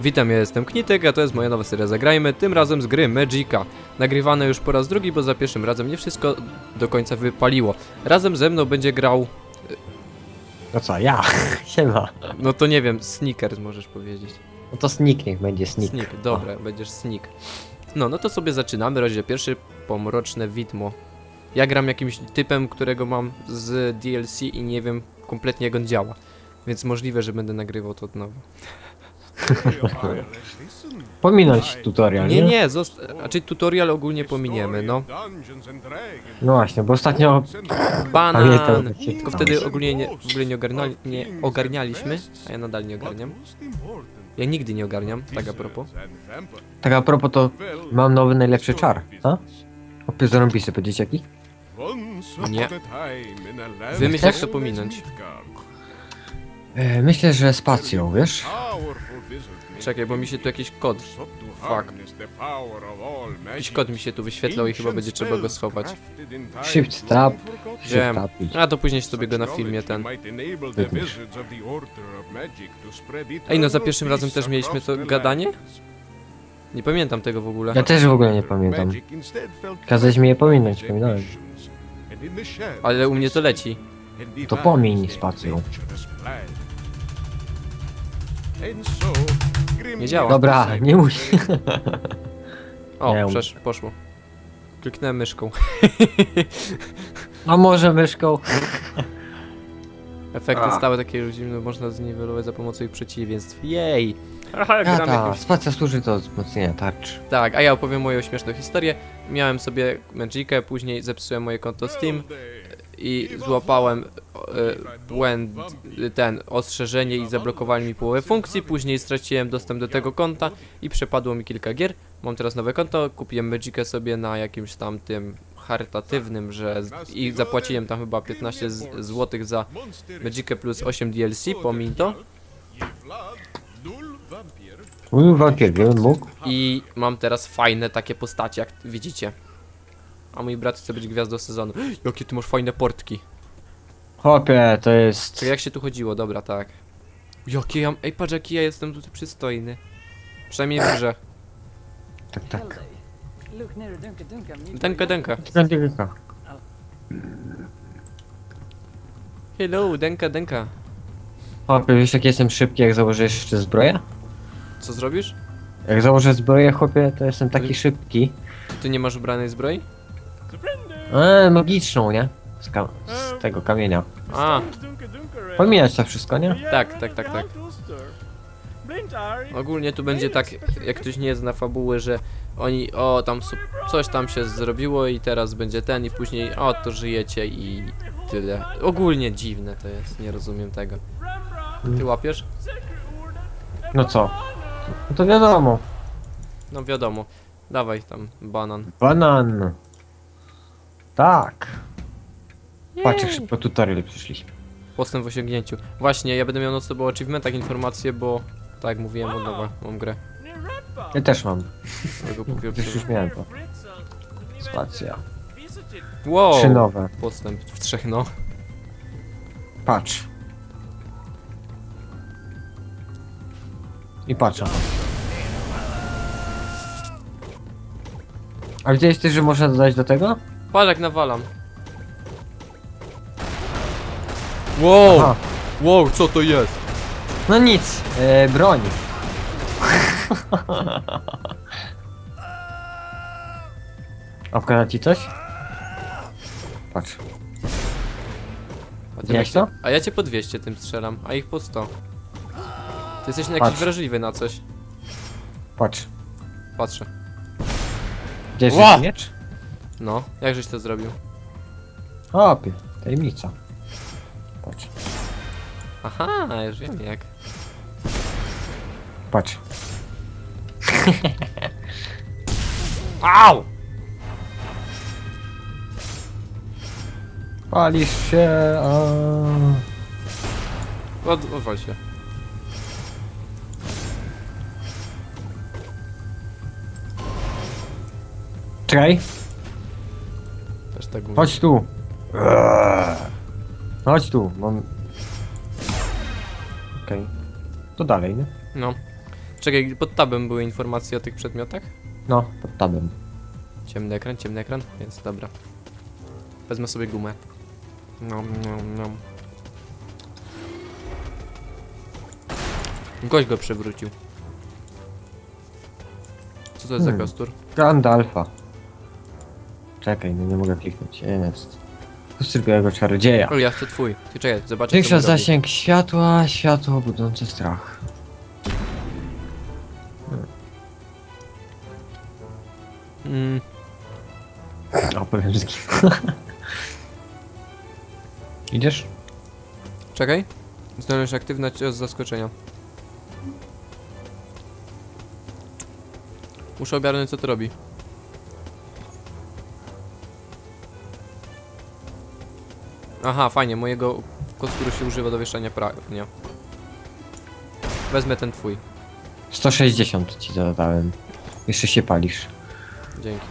Witam, ja jestem Knitek, a to jest moja nowa seria Zagrajmy, tym razem z gry Magica. Nagrywane już po raz drugi, bo za pierwszym razem nie wszystko do końca wypaliło. Razem ze mną będzie grał, No co, ja? Siema. no to nie wiem, Sneakers możesz powiedzieć. No to sneak niech będzie sneak. Sneak, dobra, będziesz Sneak. No, no to sobie zaczynamy, rozdział pierwszy, pomroczne widmo. Ja gram jakimś typem, którego mam z DLC i nie wiem kompletnie jak on działa. Więc możliwe, że będę nagrywał to od nowa. Pominąć tutorial, nie? Nie, nie, zosta- znaczy tutorial ogólnie pominiemy, no. No właśnie, bo ostatnio... Banan! Pamiętam, jak się Tylko wtedy ogólnie nie, w ogóle nie, nie ogarnialiśmy, a ja nadal nie ogarniam. Ja nigdy nie ogarniam, tak a propos. Tak a propos to mam nowy najlepszy czar, co? Opie zarąbisty, powiedzieć jaki? Nie. Wymyśl jak to pominąć. E, myślę, że spacją, wiesz? Czekaj, bo mi się tu jakiś kod. Fuck. Jakiś kod mi się tu wyświetlał i chyba będzie trzeba go schować. Shift tab. Wiem. A to później sobie go na filmie ten. Ej, no za pierwszym razem też mieliśmy to gadanie? Nie pamiętam tego w ogóle. Ja też w ogóle nie pamiętam. Kazałeś mi je pominąć, pominąłem. Ale u mnie to leci. To pomiń spacją. Nie działa. Dobra, nie musi. O, Nie, przesz, poszło. Kliknąłem myszką. A może myszką? Efekty A. stałe takie zimno można zniwelować za pomocą ich przeciwieństw. Jej! Aha, Ja gram ta, jakimś... spacja służy do wzmocnienia tarcz. Tak, a ja opowiem moją śmieszną historię. Miałem sobie Magicę, później zepsułem moje konto Steam i złapałem e, błęd, ten, ostrzeżenie i zablokowali mi połowę funkcji. Później straciłem dostęp do tego konta i przepadło mi kilka gier. Mam teraz nowe konto, kupiłem Magicę sobie na jakimś tam tym charytatywnym, że z- i zapłaciłem tam chyba 15 z- zł za Magicę plus 8 DLC, pomiń to. Gdybym mógł. I mam teraz fajne takie postacie, jak widzicie. A mój brat chce być gwiazdą sezonu. Jakie ty masz fajne portki. Chłopie, to jest... Czekaj, jak się tu chodziło? Dobra, tak. Jakie ja... Ej, patrz jaki ja jestem tutaj przystojny. Przynajmniej w grze. Tak, tak. Denka, denka. Tylko. Hello, denka, denka. Chłopie, wiesz jak jestem szybki, jak założę jeszcze zbroję? Co zrobisz? Jak założę zbroję, chłopie, to jestem taki szybki. Ty nie masz ubranej zbroi? Eee, magiczną, nie? Z, ka- z tego kamienia. A, Pomijać to wszystko, nie? tak, tak, tak, tak. Ogólnie tu będzie tak, jak ktoś nie zna fabuły, że oni, o, tam su- coś tam się zrobiło i teraz będzie ten i później, o, to żyjecie i tyle. Ogólnie dziwne to jest, nie rozumiem tego. Ty łapiesz? No co? No to wiadomo. No wiadomo. Dawaj tam, banan. Banan. Tak. Patrz, jak szybko tutorial przyszliśmy. Postęp w osiągnięciu. Właśnie, ja będę miał noc o achievementach informacje, bo tak jak mówiłem, od nowa mam grę. Ja też mam. Tego Już już miałem to. Spacja. Wow! Trzy nowe. Postęp w trzech, no. Patrz. I patrz. aha. A widziałeś też, że można dodać do tego? Patrz jak nawalam. Wow! Aha. Wow, co to jest? No nic, e, broń. Wkłada ci coś? Patrz. A, ty Widziałeś jak- to? a ja cię po 200 tym strzelam, a ich po 100. Ty jesteś na jakiś Patrz. wrażliwy na coś. Patrz. Patrzę. Gdzieś Ła! jest miecz? No, jak żeś to zrobił? Opie, tajemnica. Patrz. Aha, już wiem jak. Patrz. Au! Palisz się, a... Od, odwal się. Czekaj, Też mówię. chodź tu. Chodź tu, mam... Okej. To dalej, nie? No. Czekaj, pod tabem były informacje o tych przedmiotach? No, pod tabem. Ciemny ekran, ciemny ekran, więc dobra. Wezmę sobie gumę. Nom, nom, nom. Gość go przewrócił. Co to jest za Hmm. kostur? Gandalfa. Czekaj, no nie mogę kliknąć. Jest. Białego czarodzieja. Ja chcę twój. Ty czekaj, zobaczę co Zwiększa on robi. zasięg światła, światło budzące strach. Mm, O, powiem. Idziesz? czekaj. Zdolność aktywna cios z zaskoczenia. Muszę ogarnąć co to robi. Aha, fajnie, mojego kosturu się używa do wieszania pragnia. Wezmę ten twój. 160 ci zadałem. Jeszcze się palisz. Dzięki.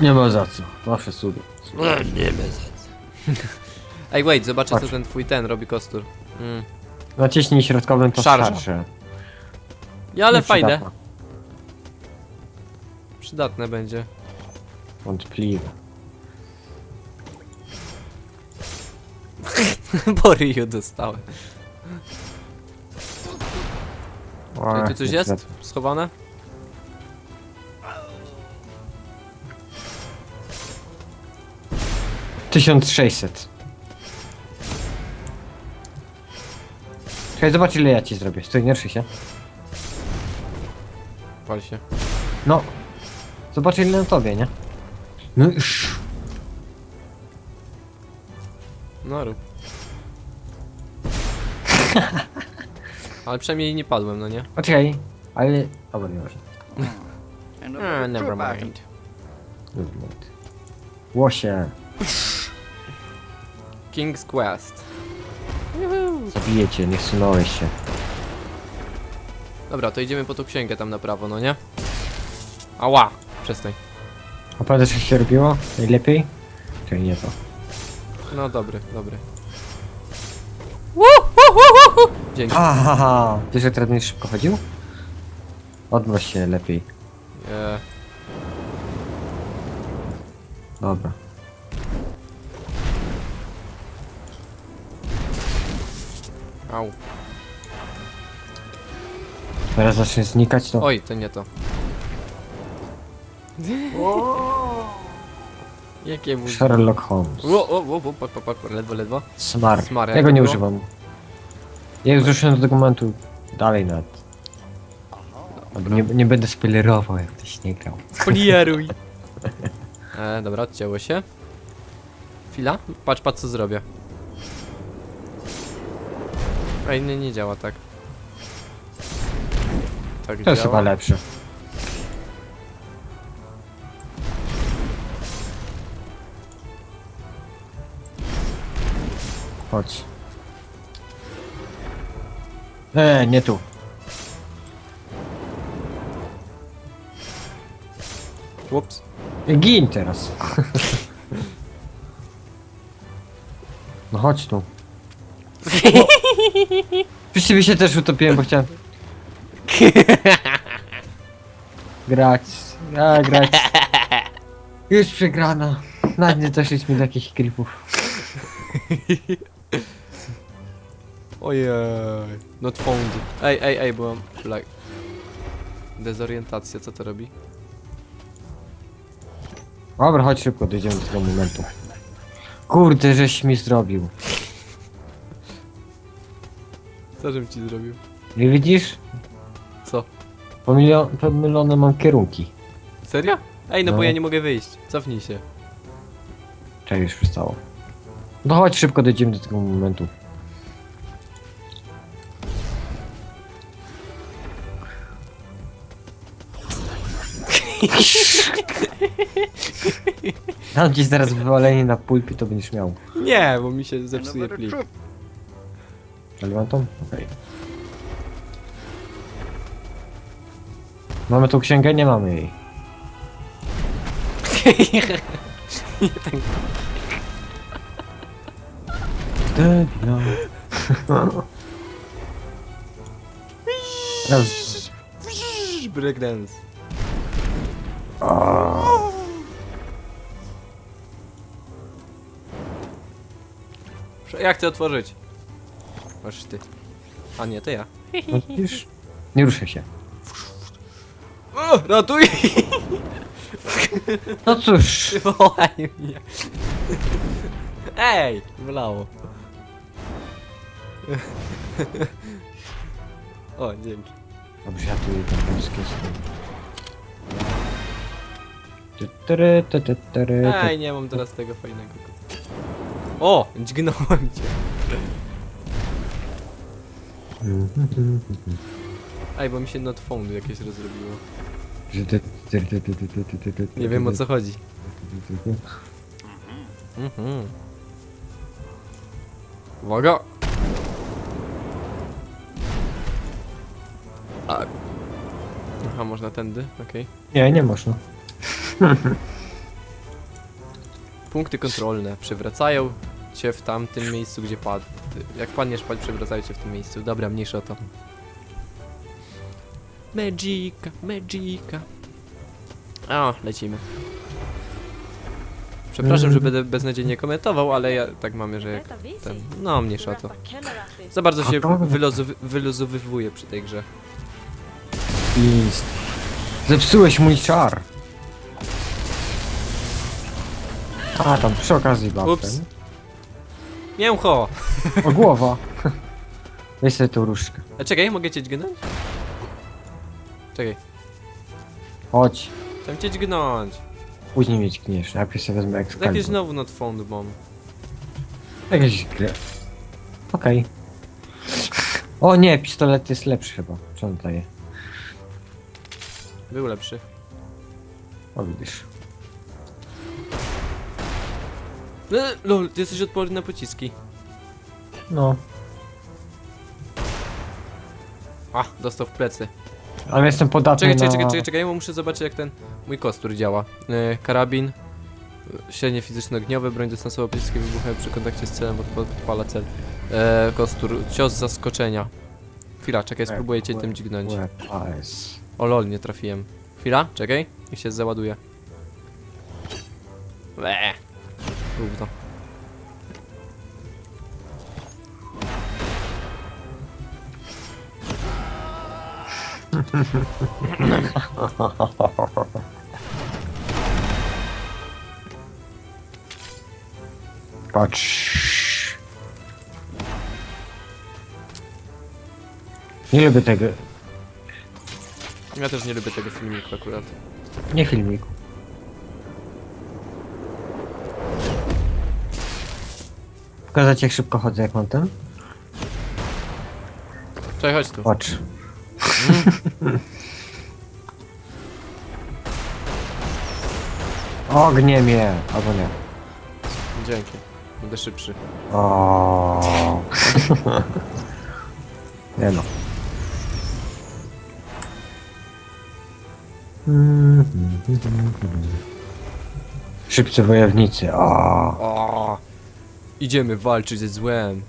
Nie ma za co. Zawsze cudu. Ej, wait, zobaczę co Patrz. ten twój ten robi kostur. Mm. Naciśnij środkowym to Szarża. szarże. Ja, ale fajne. Przydatne będzie. Wątpliwe. Po ryju dostałem. O, Czy tu coś jest? Schowane? Tysiąc sześćset. Czekaj, zobacz ile ja ci zrobię. Stój, nie ruszy się. Pal się. No. Zobacz ile na tobie, nie? No już. No rób. Ale przynajmniej nie padłem, no nie? Poczekaj. Ale... Dobra, nie może. A, never mind. Łosie. King's Quest. Zabiję cię, nie wsunąłeś się. Dobra, to idziemy po tą księgę tam na prawo, no nie? Ała! Przestań. A pamiętasz jak się robiło? Najlepiej? Czekaj, nie to. No dobry, dobry. Dzięki. Ahaha. Wiesz, że teraz będziesz szybko chodził? Odnoś się lepiej. E, Dobra. au. Teraz zacznie znikać to. Oj, to nie to. Jakie mu... Sherlock Holmes. O, o, o, o, pa, pa, pa, ledwo, ledwo. Smar. Smar, Ja jak go nie używam. Ja już doszedłem do tego momentu dalej. Albo nie, nie będę spoilerował, jak ktoś nie grał. Polieruj. E, dobra, odcięło się. Chwila. Patrz, patrz co zrobię. Ej, nie, nie działa tak. Tak To jest chyba lepsze. Chodź. Eee, nie tu. Ups. Gin teraz. No chodź tu. Przecież ciebie się też utopiłem, bo chciałem... Grać. A, grać. Już przegrana. Nawet nie doszliśmy do jakichś klipów. Ojej. Not found. Ej, ej, ej, bo mam like... Dezorientacja, co to robi? Dobra, chodź szybko, dojdziemy do tego momentu. Kurde, żeś mi zrobił. Co żebym ci zrobił? Nie widzisz? Co? Pomylio- pomylone mam kierunki. Serio? Ej, no, bo No. ja nie mogę wyjść. Cofnij się. Czekaj, już przestało. No chodź szybko, dojdziemy do tego momentu. Dam ci zaraz wywalenie na pulpie, to będziesz miał. Nie, bo mi się zepsuje plik. Ale tą? Okej. Mamy tą księgę? Nie mamy jej. Debil. Raz. Breakdance. Prze- Ja chcę otworzyć. Masz ty. A nie, to ja. No widzisz? Nie ruszę się. O, ratuj! No cóż. Wołaj mnie. Ej! Wlało. O, dzięki. Dobrze, ja tu idę tytyry. Ej, nie mam teraz tego fajnego. O! Dźgnąłem cię. Ej, bo mi się not phone jakieś rozrobiło. Nie wiem o co chodzi. Mhm. Uwaga! A. Aha, można tędy? Okej. Nie, nie można. Punkty kontrolne przywracają cię w tamtym miejscu, gdzie padł. Jak padniesz, padł, przywracają cię w tym miejscu. Dobra, mniejsza o to. Magica, Magica. O, lecimy. Przepraszam, że będę beznadziejnie komentował, ale ja tak mamy, że jak ten... No, mniejsza o to. Za bardzo się wylozowy, wyluzowywuję przy tej grze. Jest. Zepsułeś mój czar. A, tam przy okazji babkę. Ups. Mięcho! O, głowa. Weź sobie tą różdżkę. A czekaj, mogę cię dźgnąć? Czekaj, Chodź. chciałem cię dźgnąć. Później mieć gniesz. Najpierw sobie wezmę Jakieś Excalibur. znowu not found bomb. Jakieś gry. Okej. O nie, pistolet jest lepszy chyba. Co on daje? Był lepszy. O widzisz. E, lol, ty jesteś odporny na pociski. No. A, dostał w plecy. Ale jestem podatny Czekaj, czekaj, na... czekaj, czekaj, czekaj, bo muszę zobaczyć jak ten mój kostur działa. E, karabin, e, średnie fizyczno-ogniowe, broń dystansowa, pociski wybuchają przy kontakcie z celem, odpa- odpala cel. E, kostur, cios z zaskoczenia. Chwila, czekaj, spróbuję cię tym dźgnąć. Weapons. O lol, nie trafiłem. Chwila, czekaj, i się załaduje. Eee. Gówno. Patrz. Nie lubię tego. Ja też nie lubię tego filmiku akurat. Nie filmiku. Pokazać jak szybko chodzę jak mam ten? Czekaj, chodź tu. Patrz. Ognie mnie! Albo nie. Dzięki. Będę szybszy. O. nie no. Szybcy wojownicy. O. O, idziemy walczyć ze złem.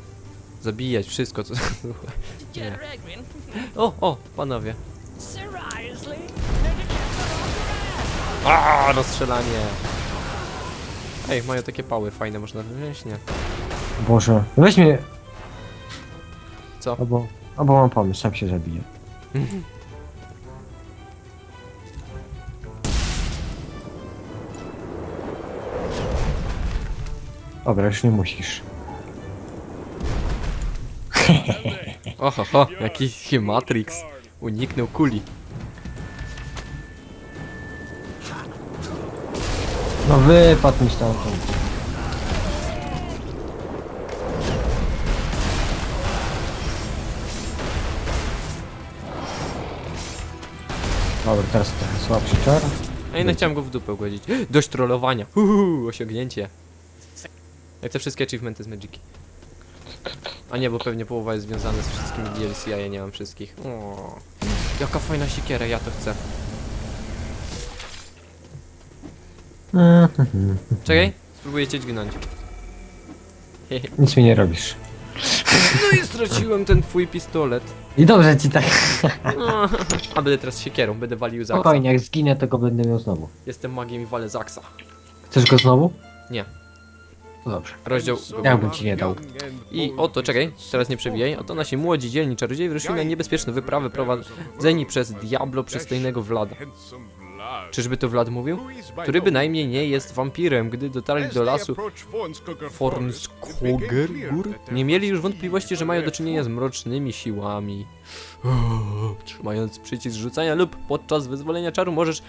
Zabijać wszystko, co... Nie. O, o, panowie. A, rozstrzelanie. Ej, mają takie pały fajne, można wziąć, nie? Boże. Weź mnie. Co? Albo, albo mam pomysł, sam się zabiję. Dobra, już nie musisz. Oho, ho, jakiś Matrix. Uniknął kuli. No wypadł mi stamtąd. Dobra, teraz trochę słabszy czar. Ej, no chciałem go w dupę ugłodzić. Dość trollowania. Uhu, osiągnięcie. Jak te wszystkie achievementy z Magiki. A nie, bo pewnie połowa jest związana z wszystkimi DLC, a ja nie mam wszystkich. O, jaka fajna siekiera, ja to chcę. Czekaj, spróbuję cię dźgnąć. Nic mi nie robisz. No i straciłem ten twój pistolet. I dobrze ci tak. A będę teraz siekierą, będę walił zaksa. Spokojnie, jak zginę, to go będę miał znowu. Jestem magiem i walę zaksa. Chcesz go znowu? Nie. To dobrze. Rozdział... Ja bym ci nie dał. I oto, czekaj, teraz nie przewijaj. Oto nasi młodzi, dzielni czarodzieje wyruszyli na niebezpieczne wyprawy prowadzeni przez Diablo przystojnego Vlada. Czyżby to Vlad mówił? Który bynajmniej nie jest wampirem, gdy dotarli do lasu Fornskoger gór, nie mieli już wątpliwości, że mają do czynienia z mrocznymi siłami. Trzymając przycisk rzucania lub podczas wyzwolenia czaru możesz